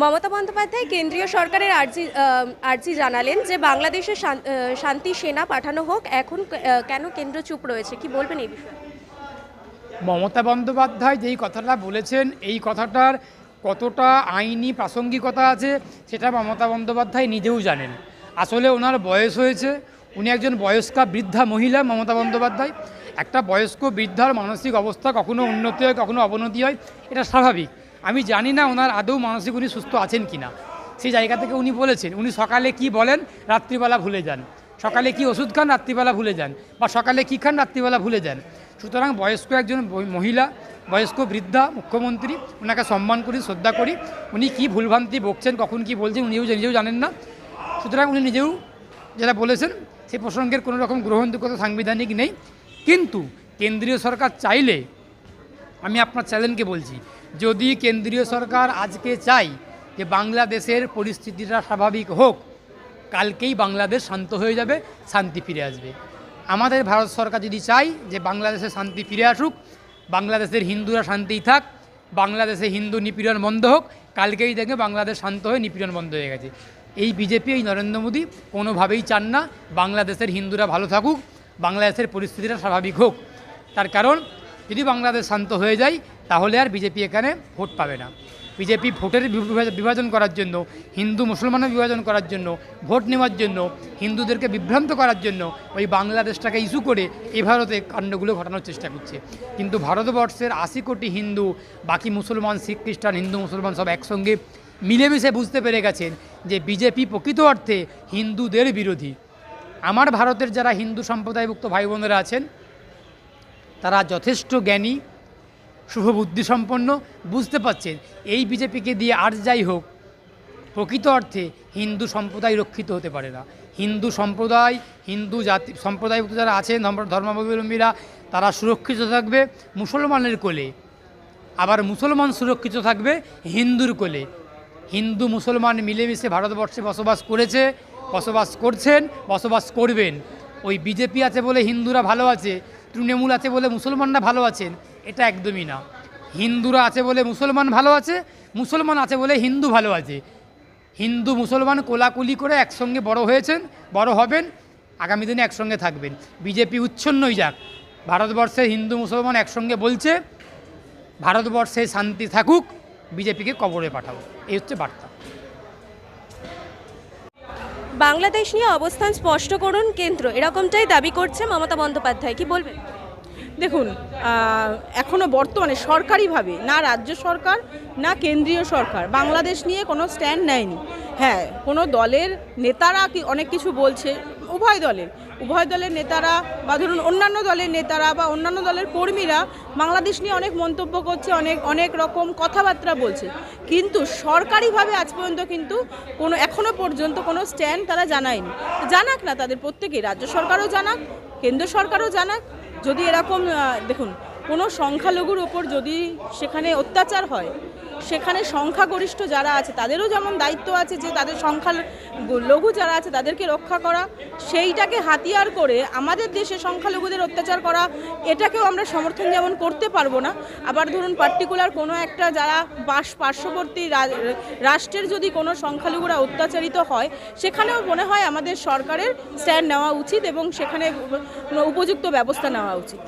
মমতা বন্দ্যোপাধ্যায় কেন্দ্রীয় সরকারের আর্জি আর্জি জানালেন যে বাংলাদেশে শান্তি সেনা পাঠানো হোক, এখন কেন কেন্দ্র চুপ রয়েছে? কি বলবেন এই বিষয়ে? মমতা বন্দ্যোপাধ্যায় যেই কথাটা বলেছেন, এই কথাটার কতটা আইনি প্রাসঙ্গিকতা আছে, সেটা মমতা বন্দ্যোপাধ্যায় নিজেও জানেন। আসলে ওনার বয়স হয়েছে, উনি একজন বয়স্কা বৃদ্ধা মহিলা মমতা বন্দ্যোপাধ্যায়। একটা বয়স্ক বৃদ্ধার মানসিক অবস্থা কখনো উন্নতি হয়, কখনো অবনতি হয়, এটা স্বাভাবিক। আমি জানি না ওনার আদৌ মানসিক উনি সুস্থ আছেন কি না সেই জায়গা থেকে উনি বলেছেন, উনি সকালে কি বলেন, রাত্রিবেলা ভুলে যান। সকালে কি ওষুধ খান, রাত্রিবেলা ভুলে যান। বা সকালে কী খান, রাত্রিবেলা ভুলে যান। সুতরাং বয়স্ক একজন মহিলা, বয়স্ক বৃদ্ধা, মুখ্যমন্ত্রী, ওনাকে সম্মান করি, শ্রদ্ধা করি। উনি কী ভুলভ্রান্তি বকছেন কখন কি বলছেন, উনিও নিজেও জানেন না। সুতরাং উনি নিজেও যেটা বলেছেন সেই প্রসঙ্গের কোনো রকম গ্রহণযোগ্যতা সাংবিধানিক নেই। কিন্তু কেন্দ্রীয় সরকার চাইলে আমি আপনার চ্যানেলকে বলছি, যদি কেন্দ্রীয় সরকার আজকে চাই যে বাংলাদেশের পরিস্থিতিটা স্বাভাবিক হোক, কালকেই বাংলাদেশ শান্ত হয়ে যাবে, শান্তি ফিরে আসবে। আমাদের ভারত সরকার যদি চাই যে বাংলাদেশে শান্তি ফিরে আসুক, বাংলাদেশের হিন্দুরা শান্তিই থাক, বাংলাদেশে হিন্দু নিপীড়ন বন্ধ হোক, কালকেই দেখে বাংলাদেশ শান্ত হয়ে নিপীড়ন বন্ধ হয়ে গেছে। এই বিজেপি, এই নরেন্দ্র মোদী কোনোভাবেই চান না বাংলাদেশের হিন্দুরা ভালো থাকুক, বাংলাদেশের পরিস্থিতিটা স্বাভাবিক হোক। তার কারণ যদি বাংলাদেশ শান্ত হয়ে যায়, তাহলে আর বিজেপি এখানে ভোট পাবে না। বিজেপি ভোটের বিভাজন করার জন্য, হিন্দু মুসলমানের বিভাজন করার জন্য, ভোট নেওয়ার জন্য, হিন্দুদেরকে বিভ্রান্ত করার জন্য ওই বাংলাদেশটাকে ইস্যু করে এ ভারতে কাণ্ডগুলো ঘটানোর চেষ্টা করছে। কিন্তু ভারতবর্ষের আশি কোটি হিন্দু, বাকি মুসলমান, শিখ খ্রিস্টান, হিন্দু মুসলমান সব একসঙ্গে মিলেমিশে বুঝতে পেরে গেছেন যে বিজেপি প্রকৃত অর্থে হিন্দুদের বিরোধী। আমার ভারতের যারা হিন্দু সম্প্রদায়ভুক্ত ভাই বোনেরা আছেন তারা যথেষ্ট জ্ঞানী, শুভ বুদ্ধিসম্পন্ন বুঝতে পারছেন এই বিজেপিকে দিয়ে আর যাই হোক, প্রকৃত অর্থে হিন্দু সম্প্রদায় রক্ষিত হতে পারে না। হিন্দু সম্প্রদায়, হিন্দু জাতি, সম্প্রদায়ভুক্ত যারা আছেন ধর্ম- ধর্মাবলম্বীরা, তারা সুরক্ষিত থাকবে মুসলমানের কোলে। আবার মুসলমান সুরক্ষিত থাকবে হিন্দুর কোলে। হিন্দু মুসলমান মিলেমিশে ভারতবর্ষে বসবাস করেছে, বসবাস করছেন, বসবাস করবেন। ওই বিজেপি আছে বলে হিন্দুরা ভালো আছে তৃণমূল আছে বলে মুসলমানরা ভালো আছেন, এটা একদমই না। হিন্দুরা আছে বলে মুসলমান ভালো আছে, মুসলমান আছে বলে হিন্দু ভালো আছে। হিন্দু মুসলমান কোলাকুলি করে একসঙ্গে বড় হয়েছেন, বড় হবেন, আগামী দিনে একসঙ্গে থাকবেন। বিজেপি উচ্ছন্নই যাক। ভারতবর্ষে হিন্দু মুসলমান একসঙ্গে বলছে, ভারতবর্ষে শান্তি থাকুক, বিজেপিকে কবরে পাঠাবো। এই হচ্ছে বার্তা। বাংলাদেশ নিয়ে অবস্থান স্পষ্ট করুন কেন্দ্র। এরকমটাই দাবি করছে মমতা বন্দ্যোপাধ্যায়। কি বলবেন? দেখুন এখনও এখনও বর্তমানে সরকারিভাবে না রাজ্য সরকার, না কেন্দ্রীয় সরকার, বাংলাদেশ নিয়ে কোনো স্ট্যান্ড নেয়নি। হ্যাঁ কোনো দলের নেতারা অনেক কিছু বলছে উভয় দলের উভয় দলের নেতারা বা ধরুন অন্যান্য দলের নেতারা বা অন্যান্য দলের কর্মীরা বাংলাদেশ নিয়ে অনেক মন্তব্য করছে, অনেক অনেক রকম কথাবার্তা বলছে। কিন্তু সরকারিভাবে আজ পর্যন্ত কিন্তু কোনো, এখনও পর্যন্ত কোনো স্ট্যান্ড তারা জানায়নি। জানাক না তাদের প্রত্যেকেই, রাজ্য সরকারও জানাক, কেন্দ্র সরকারও জানাক। যদি এরকম দেখুন কোনো সংখ্যালঘুর ওপর যদি সেখানে অত্যাচার হয়, সেখানে সংখ্যাগরিষ্ঠ যারা আছে, তাদেরও যেমন দায়িত্ব আছে যে তাদের সংখ্যা লঘু যারা আছে তাদেরকে রক্ষা করা, সেইটাকে হাতিয়ার করে আমাদের দেশে সংখ্যালঘুদের অত্যাচার করা, এটাকেও আমরা সমর্থন যেমন করতে পারব না, আবার ধরুন পার্টিকুলার কোনো একটা যারা বাস, পার্শ্ববর্তী রাষ্ট্রের যদি কোনো সংখ্যালঘুরা অত্যাচারিত হয়, সেখানেও মনে হয় আমাদের সরকারের স্ট্যান্ড নেওয়া উচিত এবং সেখানে উপযুক্ত ব্যবস্থা নেওয়া উচিত।